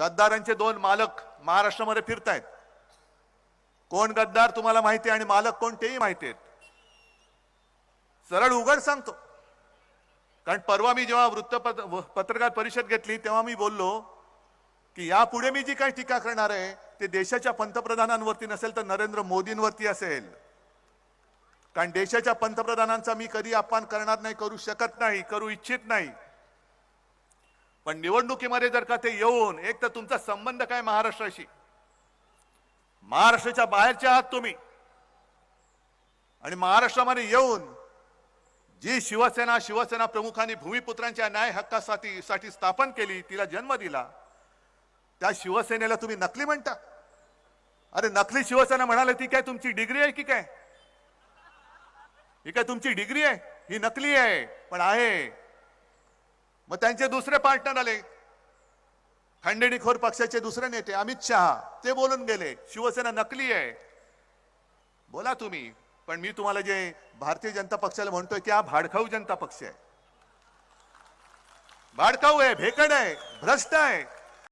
गद्दारांचे दोन मालक महाराष्ट्रामध्ये फिरतायत. कोण गद्दार तुम्हाला माहिती आहे आणि मालक कोण तेही माहिती आहेत? सरळ उघड सांगतो. कारण परवा मी जेव्हा वृत्तपत्र पत्रकार परिषद घेतली तेव्हा मी बोललो की यापुढे मी जी काही टीका करणार आहे ते देशाच्या पंतप्रधानांवरती नसेल तर नरेंद्र मोदींवरती असेल. कारण देशाच्या पंतप्रधानांचा मी कधी अपमान करणार नाही करू शकत नाही करू इच्छित नाही. पण निवडणुकीमध्ये जर का ते येऊन एक तर तुमचा संबंध काय महाराष्ट्राशी? महाराष्ट्राच्या बाहेरचे आहात तुम्ही. आणि महाराष्ट्रामध्ये येऊन जी शिवसेना शिवसेना प्रमुखांनी भूमिपुत्रांच्या न्याय हक्कासाठी साठी स्थापन केली तिला जन्म दिला त्या शिवसेनेला तुम्ही नकली म्हणता? अरे नकली शिवसेना म्हणाले ती काय तुमची डिग्री आहे की काय? ही काय तुमची डिग्री आहे? ही नकली आहे पण आहे. मग त्यांचे दुसरे पार्टनर आले. खंडणीखोर पक्षाचे दुसरे नेते अमित शहा ते बोलून गेले शिवसेना नकली आहे. बोला तुम्ही पण मी तुम्हाला जे भारतीय जनता पक्षाला म्हणतोय की हा भाडखाऊ जनता पक्ष आहे. भाडखाऊ आहे भेकड आहे भ्रष्ट आहे.